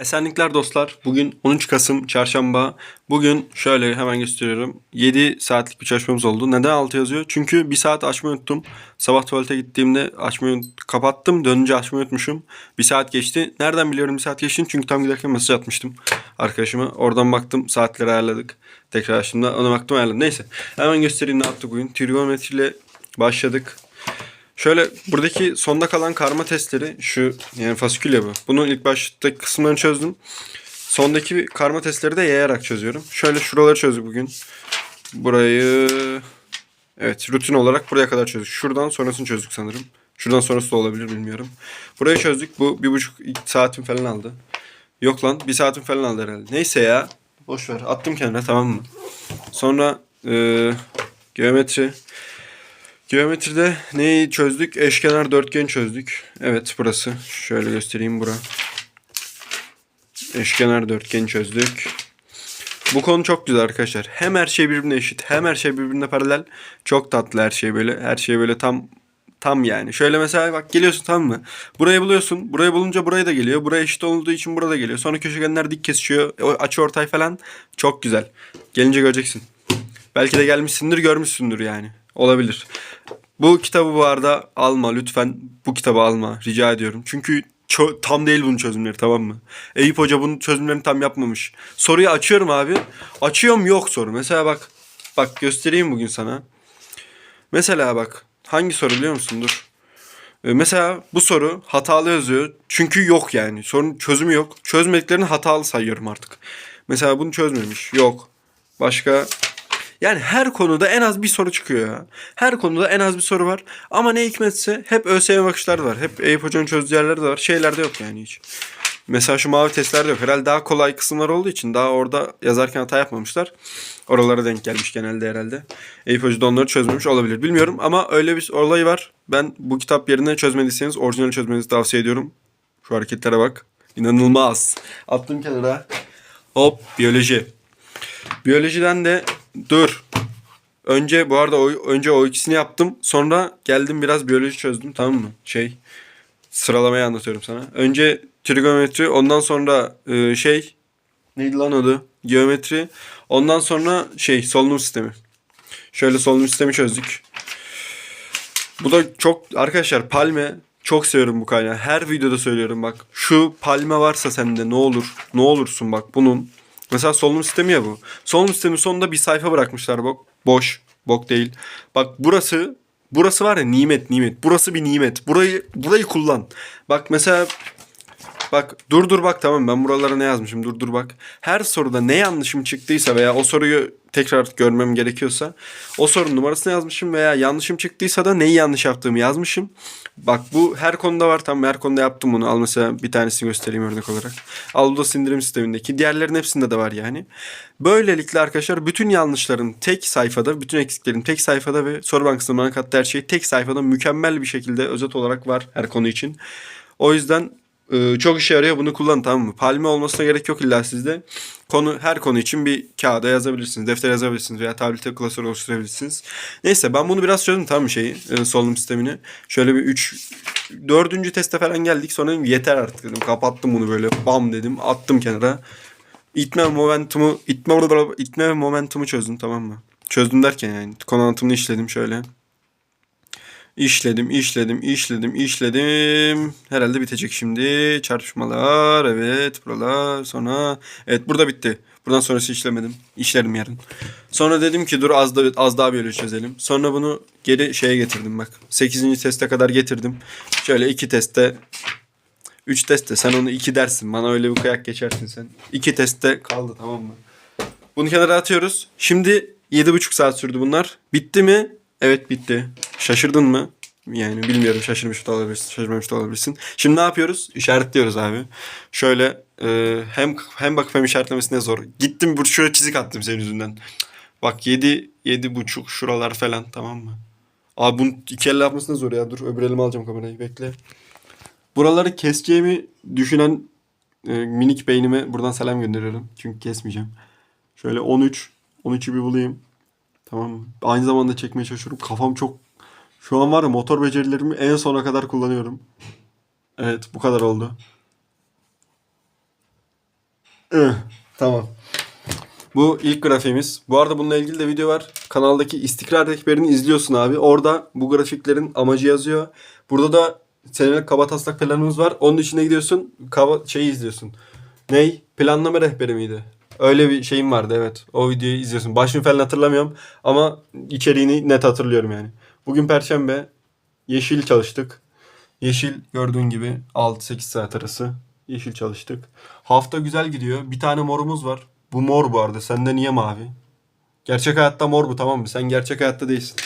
Esenlikler dostlar. Bugün 13 Kasım Çarşamba. Bugün şöyle hemen gösteriyorum. 7 saatlik bir çalışmamız oldu. Neden 6 yazıyor? Çünkü 1 saat açmayı unuttum. Sabah tuvalete gittiğimde açmayı kapattım. Dönünce açmayı unutmuşum. 1 saat geçti. Nereden biliyorum 1 saat geçtiğini? Çünkü tam giderken mesaj atmıştım arkadaşıma. Oradan baktım saatleri ayarladık. Tekrar açtığımda ona baktım ayarladım. Neyse. Hemen göstereyim ne yaptık bugün. Trigonometriyle başladık. Şöyle buradaki sonda kalan karma testleri şu yani fasikül bu. Bunun ilk baştaki kısımlarını çözdüm. Sondaki karma testleri de yayarak çözüyorum. Şöyle şuraları çözdük bugün. Burayı evet rutin olarak buraya kadar çözdük. Şuradan sonrasını çözdük sanırım. Şuradan sonrası da olabilir bilmiyorum. Burayı çözdük. Bu bir buçuk saatim falan aldı. Yok lan bir saatim falan aldı herhalde. Neyse ya. Boş ver. Attım kenara tamam mı? Sonra eee, geometri. Geometride neyi çözdük? Eşkenar dörtgen çözdük. Evet burası. Şöyle göstereyim bura. Eşkenar dörtgen çözdük. Bu konu çok güzel arkadaşlar. Hem her şey birbirine eşit, hem her şey birbirine paralel. Çok tatlı her şey böyle. Her şey böyle tam tam yani. Şöyle mesela bak geliyorsun tamam mı? Burayı buluyorsun. Burayı bulunca burayı da geliyor. Buraya eşit olduğu için burada geliyor. Sonra köşegenler dik kesişiyor. Açı ortay falan çok güzel. Gelince göreceksin. Belki de gelmişsindir, görmüşsündür yani. Olabilir. Bu kitabı bu arada alma lütfen. Bu kitabı alma rica ediyorum. Çünkü çö- tam değil bunun çözümleri tamam mı? Eyüp Hoca bunun çözümlerini tam yapmamış. Soruyu açıyorum abi. Açıyorum yok soru. Mesela bak. Bak göstereyim bugün sana. Mesela bak. Hangi soru biliyor musun? Dur. Ee, Mesela bu soru hatalı yazıyor. Çünkü yok yani. Sorunun çözümü yok. Çözmediklerini hatalı sayıyorum artık. Mesela bunu çözmemiş. Yok. Başka yani her konuda en az bir soru çıkıyor. Her konuda en az bir soru var. Ama ne hikmetse hep ÖSYM bakışları var. Hep Eyüp Hoca'nın çözdüğü yerler de var. Şeylerde yok yani hiç. Mesela şu mavi testlerde yok. Herhalde daha kolay kısımlar olduğu için daha orada yazarken hata yapmamışlar. Oralara denk gelmiş genelde herhalde. Eyüp Hoca da onları çözmemiş olabilir. Bilmiyorum ama öyle bir olayı var. Ben bu kitap yerine çözmediyseniz orijinali çözmenizi tavsiye ediyorum. Şu hareketlere bak. İnanılmaz. Attım kenara. Hop biyoloji. Biyolojiden de dur. Önce bu arada o, önce o ikisini yaptım. Sonra geldim biraz biyoloji çözdüm tamam mı? Şey sıralamayı anlatıyorum sana. Önce trigonometri ondan sonra e, şey neydi lan adı? Geometri. Ondan sonra şey solunum sistemi. Şöyle solunum sistemi çözdük. Bu da çok arkadaşlar palme çok seviyorum bu kaynağı. Her videoda söylüyorum bak. Şu palme varsa sende ne olur? Ne olursun bak bunun. Mesela solunum sistemi ya bu. Solunum sistemi sonunda bir sayfa bırakmışlar bak. Boş. Bok değil. Bak burası burası var ya nimet nimet. Burası bir nimet. Burayı burayı kullan. Bak mesela Bak dur dur bak tamam ben buralara ne yazmışım dur dur bak. Her soruda ne yanlışım çıktıysa veya o soruyu tekrar görmem gerekiyorsa o sorunun numarasını yazmışım veya yanlışım çıktıysa da neyi yanlış yaptığımı yazmışım. Bak bu her konuda var tamam her konuda yaptım bunu. Al mesela bir tanesini göstereyim örnek olarak. Al bu da sindirim sistemindeki. Diğerlerin hepsinde de var yani. Böylelikle arkadaşlar bütün yanlışların tek sayfada, bütün eksiklerin tek sayfada ve soru bankasında bana kattığı her şey tek sayfada mükemmel bir şekilde özet olarak var her konu için. O yüzden ee, çok işe yarıyor bunu kullanın tamam mı? Palme olmasına gerek yok illa sizde. Konu her konu için bir kağıda yazabilirsiniz, defter yazabilirsiniz veya tablete klasör oluşturabilirsiniz. Neyse ben bunu biraz çözdüm tamam mı şeyi, e, solunum sistemini. Şöyle bir 3 dördüncü teste falan geldik. Sonra dedim yeter artık dedim. Kapattım bunu böyle bam dedim. Attım kenara. İtme momentumu, itme itme momentumu çözdüm tamam mı? Çözdüm derken yani konu anlatımını işledim şöyle. İşledim, işledim, işledim, işledim. Herhalde bitecek şimdi. Çarpışmalar, evet, buralar, sonra... Evet, burada bitti. Buradan sonrası işlemedim. İşlerim yarın. Sonra dedim ki dur az, da, az daha biyoloji çözelim. Sonra bunu geri şeye getirdim bak. 8. teste kadar getirdim. Şöyle iki testte... 3 testte sen onu 2 dersin. Bana öyle bir kıyak geçersin sen. 2 testte kaldı tamam mı? Bunu kenara atıyoruz. Şimdi 7,5 saat sürdü bunlar. Bitti mi? Evet bitti. Şaşırdın mı? Yani bilmiyorum şaşırmış da olabilirsin, şaşırmamış da olabilirsin. Şimdi ne yapıyoruz? İşaretliyoruz abi. Şöyle e, hem hem bakıp hem işaretlemesi ne zor. Gittim bu şuraya çizik attım senin yüzünden. Bak 7 yedi buçuk şuralar falan tamam mı? Abi bunun iki elle yapması ne zor ya. Dur öbür elime alacağım kamerayı bekle. Buraları keseceğimi düşünen e, minik beynime buradan selam gönderiyorum. Çünkü kesmeyeceğim. Şöyle 13 13'ü bir bulayım. Tamam? Aynı zamanda çekmeye çalışıyorum. Kafam çok... Şu an var ya motor becerilerimi en sona kadar kullanıyorum. Evet bu kadar oldu. Tamam. Bu ilk grafiğimiz. Bu arada bununla ilgili de video var. Kanaldaki istikrar rehberini izliyorsun abi. Orada bu grafiklerin amacı yazıyor. Burada da senelik kaba taslak planımız var. Onun içine gidiyorsun. Kaba şeyi izliyorsun. Ney? Planlama rehberi miydi? Öyle bir şeyim vardı evet. O videoyu izliyorsun. Başını falan hatırlamıyorum ama içeriğini net hatırlıyorum yani. Bugün perşembe. Yeşil çalıştık. Yeşil gördüğün gibi 6-8 saat arası yeşil çalıştık. Hafta güzel gidiyor. Bir tane morumuz var. Bu mor bu arada. Sende niye mavi? Gerçek hayatta mor bu tamam mı? Sen gerçek hayatta değilsin.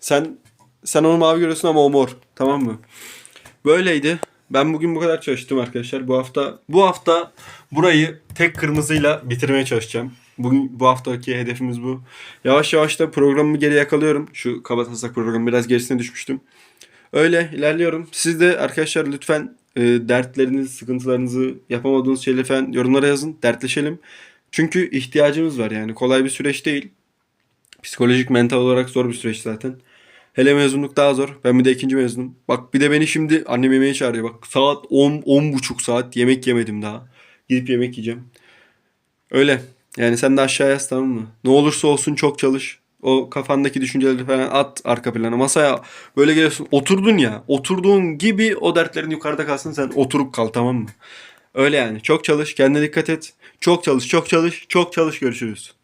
Sen sen onu mavi görüyorsun ama o mor. Tamam mı? Böyleydi. Ben bugün bu kadar çalıştım arkadaşlar. Bu hafta bu hafta burayı tek kırmızıyla bitirmeye çalışacağım. Bugün bu haftaki hedefimiz bu. Yavaş yavaş da programımı geri yakalıyorum. Şu kaba taslak programı biraz gerisine düşmüştüm. Öyle ilerliyorum. Siz de arkadaşlar lütfen e, dertlerinizi, sıkıntılarınızı, yapamadığınız şeyleri falan yorumlara yazın. Dertleşelim. Çünkü ihtiyacımız var yani. Kolay bir süreç değil. Psikolojik, mental olarak zor bir süreç zaten. Hele mezunluk daha zor. Ben bir de ikinci mezunum. Bak bir de beni şimdi annem yemeğe çağırıyor. Bak saat 10, 10 buçuk saat yemek yemedim daha. Gidip yemek yiyeceğim. Öyle. Yani sen de aşağı yaz tamam mı? Ne olursa olsun çok çalış. O kafandaki düşünceleri falan at arka plana. Masaya böyle geliyorsun. Oturdun ya. Oturduğun gibi o dertlerin yukarıda kalsın. Sen oturup kal tamam mı? Öyle yani. Çok çalış. Kendine dikkat et. Çok çalış. Çok çalış. Çok çalış. Görüşürüz.